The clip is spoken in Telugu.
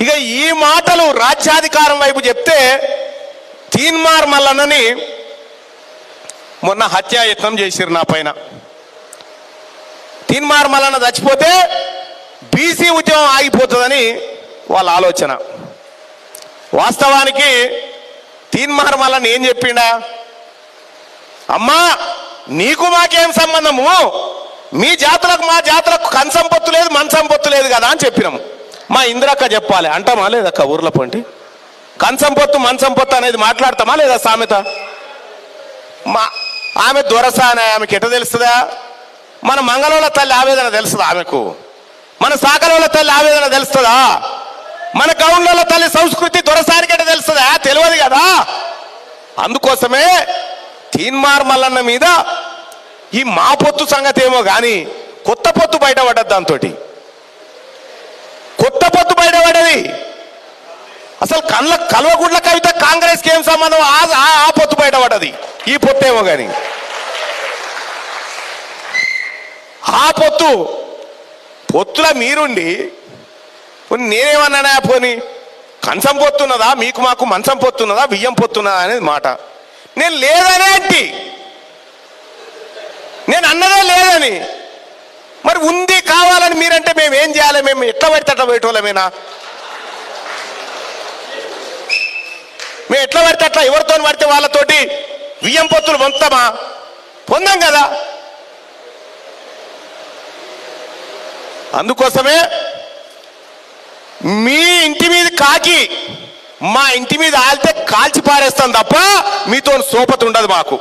ఇక ఈ మాటలు రాజ్యాధికారం వైపు చెప్తే తీన్మార్ మల్లన్నని మొన్న హత్యాయత్నం చేసిరు నా పైన. తీన్మార్ మల్లన్న చచ్చిపోతే బీసీ ఉద్యమం ఆగిపోతుందని వాళ్ళ ఆలోచన. వాస్తవానికి తీన్మార్ మల్లన్న ఏం చెప్పిండా? అమ్మా నీకు మాకేం సంబంధము? మీ జాతరకు మా జాతరకు కన్సంపత్తు లేదు మన సంపత్తు లేదు కదా అని చెప్పినాము. మా ఇందిరక్క చెప్పాలి. అంటామా లేదక్క ఊర్లో పోండి? కంచం పొత్తు మంచం పొత్తు అనేది మాట్లాడతామా లేదా సామెత? మా ఆమె దొరసానే ఆమెకి ఎట తెలుస్తుందా? మన మంగళూల తల్లి ఆవేదన తెలుస్తుందా ఆమెకు? మన సాకలోల తల్లి ఆవేదన తెలుస్తుందా? మన గౌండ్ల తల్లి సంస్కృతి దొరసానికి ఎట తెలుస్తుందా? తెలియదు కదా? అందుకోసమే తీన్మార్ మల్లన్న మీద ఈ మా పొత్తు సంగతి ఏమో కానీ కొత్త పొత్తు బయటపడ్డది దాంతో కొత్త పొత్తు బయటపడ్డది అసలు కళ్ళ కల్వగుడ్ల కవిత కాంగ్రెస్కి ఏం సంబంధం? ఆ- ఆ- పొత్తు బయటపడ్డది ఈ పొత్తేమో కానీ ఆ పొత్తు పొత్తుల మీరుండి పోనీ నేనేమన్నానా పోని? కంచం పొత్తున్నదా? మీకు మాకు మంచం పొత్తున్నదా? బియ్యం పొత్తున్నదా? అనేది మాట. నేను లేదనే అంటి నేను అన్నదే లేదని. మరి ఉంది కావాలని మీరంటే మేము ఏం చేయాలి? మేము ఎట్లా పడితే అట్లా పెట్టోళ్ళమేనా మేము ఎట్లా పడితే అట్లా ఎవరితో పడితే వాళ్ళతోటి బియ్యం పొత్తులు పొందుతామా? పొందాం కదా. అందుకోసమే మీ ఇంటి మీద కాకి మా ఇంటి మీద ఆలితే కాల్చి పారేస్తాం తప్ప మీతో సోపతి ఉండదు మాకు.